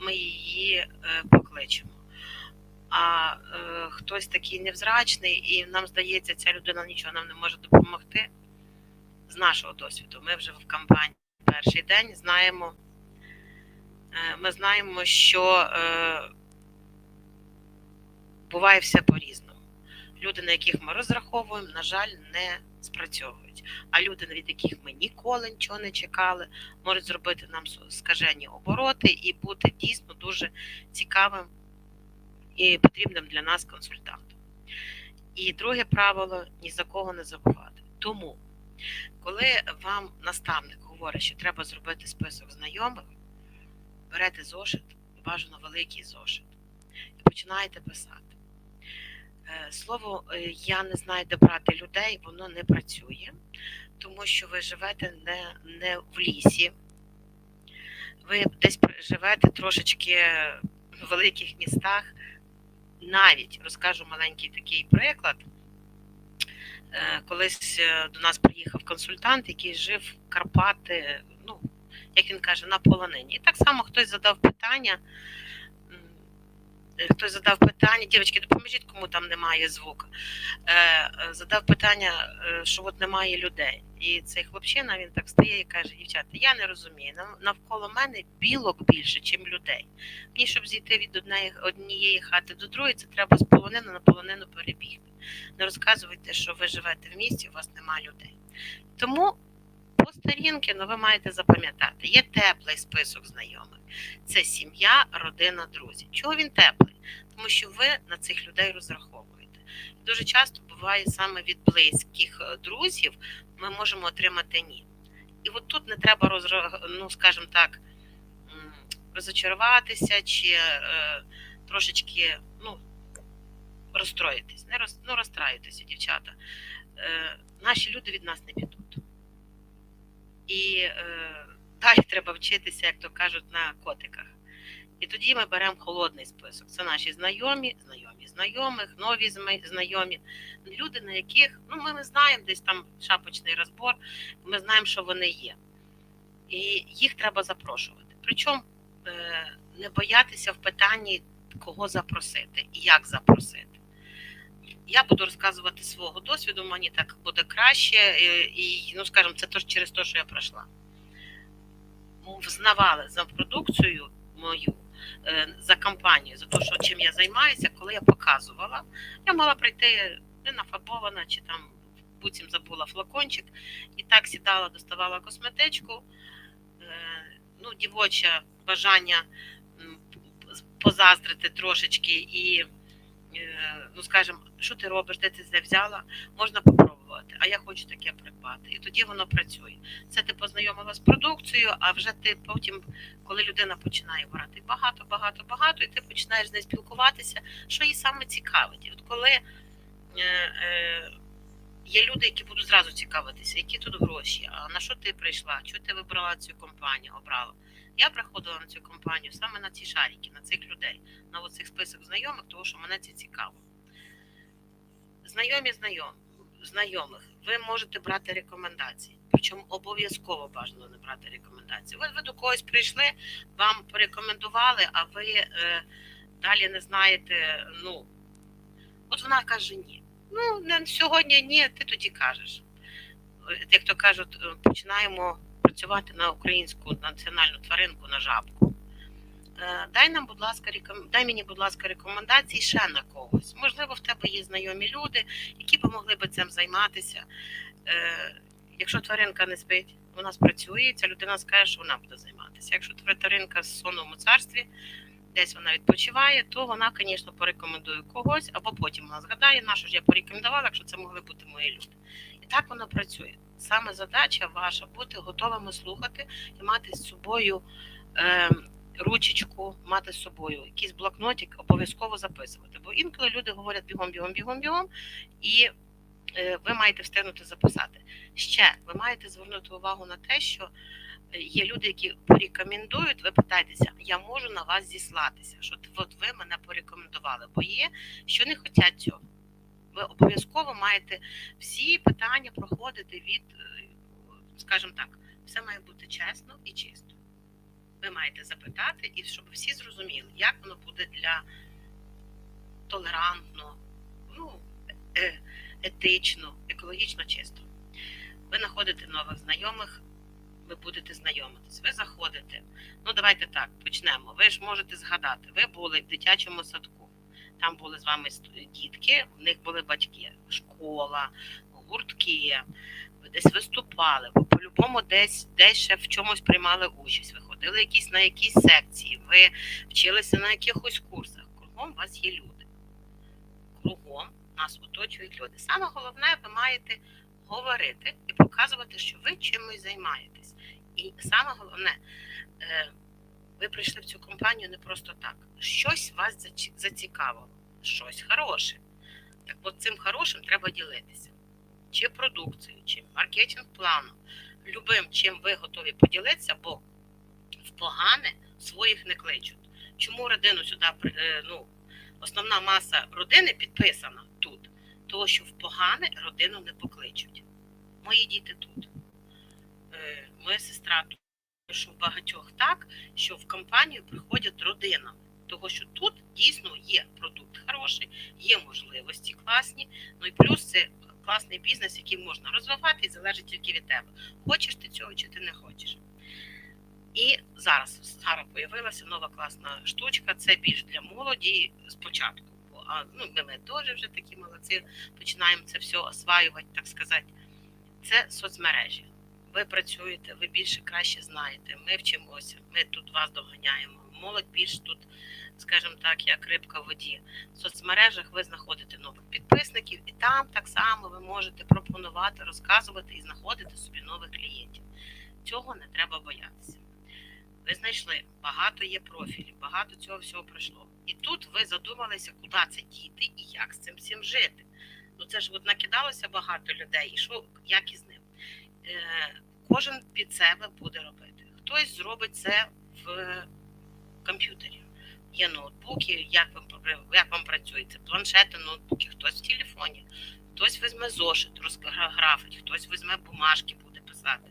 ми її е, покличемо. А е, хтось такий невзрачний, і нам здається, ця людина нічого нам не може допомогти. З нашого досвіду, ми вже в кампанії перший день знаємо, е, ми знаємо, що е, буває все по-різному. Люди, на яких ми розраховуємо, на жаль, не спрацьовують. А люди, від яких ми ніколи нічого не чекали, можуть зробити нам скажені обороти і бути дійсно дуже цікавим і потрібним для нас консультантом. І друге правило ні за кого не забувати. Тому, коли вам наставник говорить, що треба зробити список знайомих, берете зошит, бажано великий зошит, і починаєте писати. Е, Слово е, я не знаю, де брати людей, воно не працює, тому що ви живете не, не в лісі, ви десь живете трошечки в великих містах. Навіть розкажу маленький такий приклад. Е, Колись до нас приїхав консультант, який жив в Карпати, ну, як він каже, на полонині. І так само хтось задав питання. Хтось задав питання, дівчатки, допоможіть, кому там немає звуку. Задав питання, що от немає людей. І цей хлопчина він так стає і каже: дівчата, я не розумію. Навколо мене білок більше, ніж людей. Мені, щоб зійти від однієї, однієї хати до другої, це треба з полонину на полонину перебігти. Не розказуйте, що ви живете в місті, у вас немає людей. Тому сторінки ну, ви маєте запам'ятати, є теплий список знайомих. Це сім'я, родина, друзі. Чого він теплий? Тому що ви на цих людей розраховуєте. Дуже часто буває саме від близьких друзів ми можемо отримати ні. І от тут не треба розра... ну, скажімо так, розочаруватися чи е, трошечки ну, розстроїтись. Не роз... ну, розстраюйтеся, дівчата. Е, Наші люди від нас не підуть. І е, далі треба вчитися, як то кажуть, на котиках. І тоді ми беремо холодний список. Це наші знайомі, знайомі знайомих, нові знайомі, люди, на яких ну, ми не знаємо десь там шапочний розбор, ми знаємо, що вони є. І їх треба запрошувати. Причому е, не боятися в питанні, кого запросити і як запросити. Я буду розказувати свого досвіду, мені так буде краще, і, ну, скажімо, це теж через те, що я пройшла. Взнавали за продукцію мою, за компанію, за те, чим я займаюся, коли я показувала, я мала прийти не нафарбована, чи там буцім забула флакончик, і так сідала, доставала косметичку, ну, дівоче бажання позаздрити трошечки і ну скажімо, що ти робиш, де ти це взяла, можна попробувати. А я хочу таке придбати. І тоді воно працює. Це ти познайомила з продукцією, а вже ти потім, коли людина починає брати багато, багато, багато, і ти починаєш з нею спілкуватися, що їй саме цікавить. І от коли е, е, є люди, які будуть зразу цікавитися, які тут гроші, а на що ти прийшла, чого ти вибрала цю компанію, обрала. Я приходила на цю компанію саме на ці шарики, на цих людей, на оцих список знайомих, тому що мене це цікаво. Знайомі знайом, знайомих, ви можете брати рекомендації. Причому обов'язково бажано не брати рекомендації. Ви, ви до когось прийшли, вам порекомендували, а ви е, далі не знаєте. Ну, от вона каже ні. Ну, сьогодні ні, ти тоді кажеш. Як то кажуть, починаємо працювати на українську національну тваринку на жабку. Дай нам, будь ласка, реком... дай мені, будь ласка, рекомендації ще на когось. Можливо, в тебе є знайомі люди, які б могли би цим займатися. Якщо тваринка не спить, вона спрацює, ця людина скаже, що вона буде займатися. Якщо тваринка в сонному царстві, десь вона відпочиває, то вона, звісно, порекомендує когось, або потім вона згадає, на що ж я порекомендувала, якщо це могли бути мої люди. Так воно працює. Саме задача ваша бути готовими слухати і мати з собою е, ручечку, мати з собою якийсь блокнотик, обов'язково записувати. Бо інколи люди говорять бігом, бігом, бігом, бігом, і е, ви маєте встигнути записати. Ще ви маєте звернути увагу на те, що є люди, які порекомендують, ви питаєтеся, я можу на вас зіслатися, що от ви мене порекомендували, бо є, що не хочуть цього. Ви обов'язково маєте всі питання проходити від, скажімо так, все має бути чесно і чисто. ви маєте запитати, і щоб всі зрозуміли, як воно буде для толерантно, ну, е- етично, екологічно чисто. Ви знаходите нових знайомих, ви будете знайомитись. Ви заходите. Ну, давайте так, почнемо. Ви ж можете згадати, ви були в дитячому садку. Там були з вами дітки, в них були батьки, школа, гуртки, ви десь виступали, ви по-любому десь, десь ще в чомусь приймали участь. Ви ходили якісь на якісь секції, ви вчилися на якихось курсах. Кругом у вас є люди. Кругом нас оточують люди. Саме головне, ви маєте говорити і показувати, що ви чимось займаєтесь. І саме головне, е, ви прийшли в цю компанію не просто так. Щось вас зацікавило, щось хороше. Так от цим хорошим треба ділитися. Чи продукцією, чи маркетинг планом, любим, чим ви готові поділитися, бо в погане своїх не кличуть. Чому родину сюди е, ну, основна маса родини підписана тут? Тому що в погане родину не покличуть. Мої діти тут. Е, Моя сестра тут. Що в багатьох так, що в компанію приходять родинами. Тому що тут дійсно є продукт хороший, є можливості класні, ну і плюс це класний бізнес, який можна розвивати і залежить тільки від тебе. Хочеш ти цього чи ти не хочеш. І зараз зараз появилася нова класна штучка. Це більш для молоді спочатку. А ну ми теж вже такі молодці, починаємо це все осваювати, так сказати. Це соцмережі. Ви працюєте, ви більше краще знаєте. Ми вчимося, ми тут вас доганяємо. Молодь більш тут, скажімо так, як рибка в воді. В соцмережах ви знаходите нових підписників, і там так само ви можете пропонувати, розказувати і знаходити собі нових клієнтів. Цього не треба боятися. Ви знайшли, багато є профілів, багато цього всього пройшло. І тут ви задумалися, куди це діти і як з цим всім жити. Ну це ж от накидалося багато людей, і що як із ним. Е, кожен під себе буде робити. Хтось зробить це в комп'ютері. Є ноутбуки, як вам, як вам працюється, планшети, ноутбуки, хтось в телефоні, хтось візьме зошит, розграфить, хтось візьме бумажки, буде писати.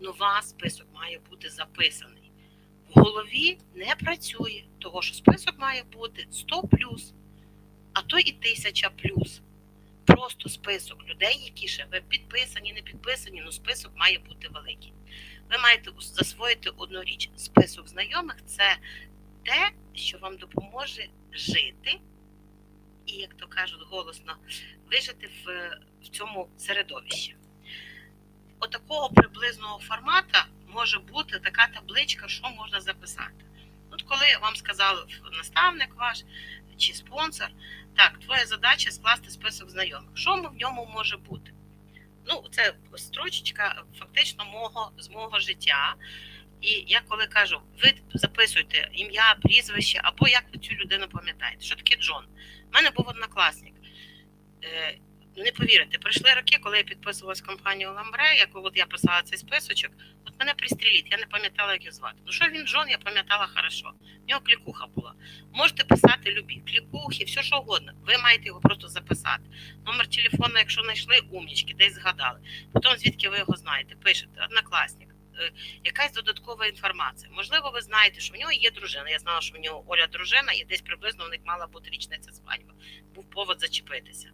У вас список має бути записаний. В голові не працює, того що список має бути 100 плюс, а то і 1000 плюс. Просто список людей, які ще ви підписані, не підписані, ну список має бути великий. Ви маєте засвоїти одну річ. Список знайомих це те, що вам допоможе жити, і, як то кажуть голосно, вижити в, в цьому середовищі. Отакого приблизного формата може бути така табличка, що можна записати. От коли вам сказав наставник ваш чи спонсор, так, твоя задача скласти список знайомих. Що в ньому може бути? Ну, це строчечка фактично мого, з мого життя. І я коли кажу, ви записуйте ім'я, прізвище, або як ви цю людину пам'ятаєте, що таке Джон. У мене був однокласник. Е, не повірите, пройшли роки, коли я підписувалась компанію Ламбре, як от я писала цей списочок, от мене пристріліть, я не пам'ятала, як його звати. Ну що він Джон, я пам'ятала хорошо. В нього клікуха була. Можете писати що угодно. Ви маєте його просто записати. Номер телефону, якщо знайшли, умнічки, десь згадали. Потім звідки ви його знаєте, пишете, однокласник. Е, Якась додаткова інформація. Можливо, ви знаєте, що в нього є дружина. Я знала, що в нього Оля дружина, і десь приблизно в них мала бути річниця свадьба. Був повод зачепитися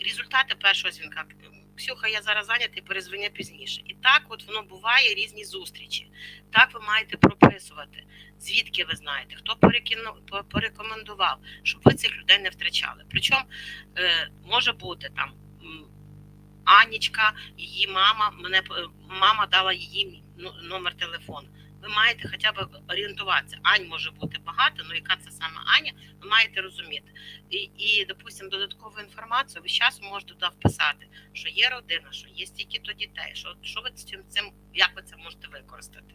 результати першого дзвінка. Ксюха, я зараз зайнятий, перезвоню пізніше. І так от воно буває різні зустрічі. Так ви маєте прописувати, звідки ви знаєте, хто перекину, порекомендував, щоб ви цих людей не втрачали. Причому е, може бути там Анічка, її мама, мене мама дала її ну, номер телефону. Ви маєте хоча б орієнтуватися. Ань може бути багато, але яка це саме Аня, ви маєте розуміти. І, і допустимо, додаткову інформацію ви зараз можете туди вписати, що є родина, що є стільки-то дітей, що, що ви цим, цим, як ви це можете використати.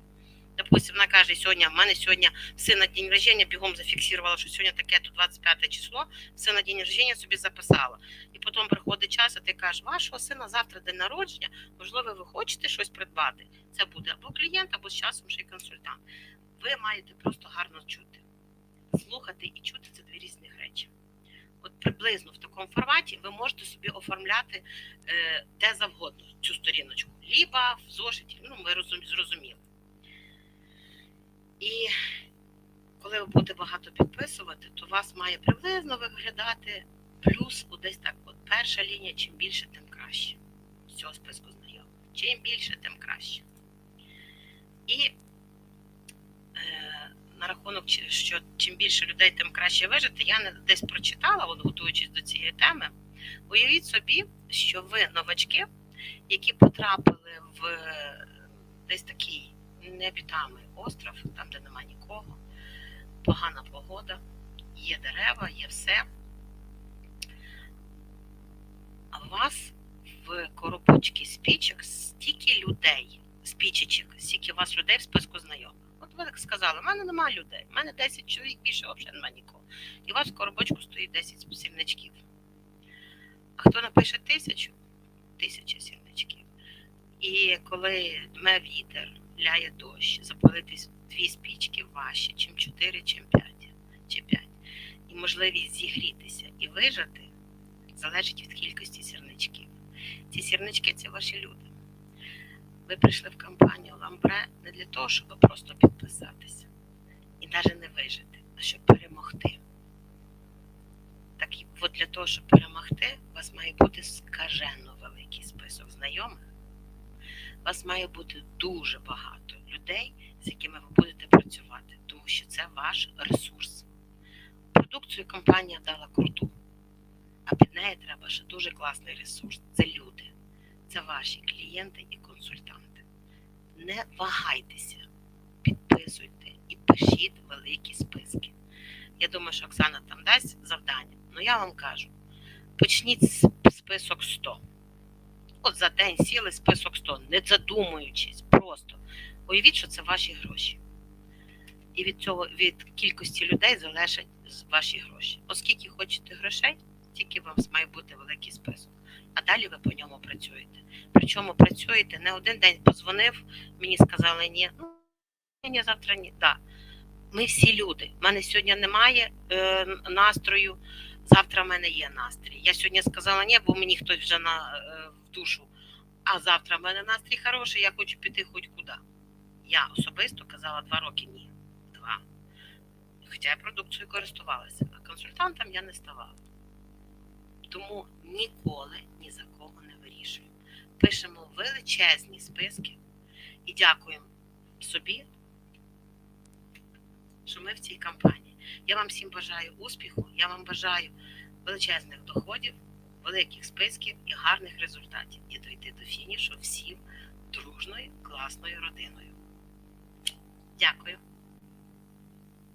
Допустим, вона каже, сьогодні в мене сьогодні сина день рождения, бігом зафіксувала, що сьогодні таке то 25 число, сина день рождения собі записала. І потім приходить час, і ти кажеш, вашого сина завтра день народження, можливо, ви хочете щось придбати. Це буде або клієнт, або з часом ще й консультант. Ви маєте просто гарно чути. Слухати і чути це дві різні речі. От приблизно в такому форматі ви можете собі оформляти е, де завгодно цю сторіночку. Ліба в зошиті, ну ми розум, зрозуміли. І коли ви будете багато підписувати, то у вас має приблизно виглядати плюс десь так. От перша лінія, чим більше, тим краще. З цього списку знайомих. Чим більше, тим краще. І е, на рахунок, що чим більше людей, тим краще вижити, я десь прочитала, от готуючись до цієї теми. Уявіть собі, що ви новачки, які потрапили в е, десь такий необітаємий остров, там, де нема нікого, погана погода, є дерева, є все. А у вас в коробочці спічок стільки людей, спічечок, стільки у вас людей в списку знайомих. От ви так сказали, в мене немає людей, в мене 10 чоловік, більше взагалі немає нікого. І у вас в коробочку стоїть 10 сірничків. А хто напише тисячу? Тисяча сірничків. І коли дме вітер, ляє дощ, запалитись дві спічки ваші, чим чотири, чим п'ять, чи п'ять. І можливість зігрітися і вижити залежить від кількості сірничків. Ці сірнички це ваші люди. Ви прийшли в компанію Ламбре не для того, щоб просто підписатися і навіть не вижити, а щоб перемогти. Так от для того, щоб перемогти, у вас має бути скажено великий список знайомих. Вас має бути дуже багато людей, з якими ви будете працювати, тому що це ваш ресурс. Продукцію компанія дала круту, а під неї треба ще дуже класний ресурс. Це люди, це ваші клієнти і консультанти. Не вагайтеся, підписуйте і пишіть великі списки. Я думаю, що Оксана там дасть завдання. Ну я вам кажу: почніть з список 100. От за день сіли список 100, не задумуючись, просто уявіть, що це ваші гроші. І від цього від кількості людей залежать ваші гроші. Оскільки хочете грошей, тільки у вас має бути великий список. А далі ви по ньому працюєте. Причому працюєте не один день позвонив, мені сказали ні, ну ні, завтра ні. Да. Ми всі люди. У мене сьогодні немає е, настрою, завтра в мене є настрій. Я сьогодні сказала ні, бо мені хтось вже на, е, в душу. А завтра в мене настрій хороший, я хочу піти хоч куди. Я особисто казала два роки ні. Два. Хоча я продукцією користувалася, а консультантом я не ставала. Тому ніколи ні за кого не вирішуємо. Пишемо величезні списки і дякуємо собі, що ми в цій кампанії. Я вам всім бажаю успіху, я вам бажаю величезних доходів, великих списків і гарних результатів. І дойти до фінішу всім дружною, класною родиною. Дякую.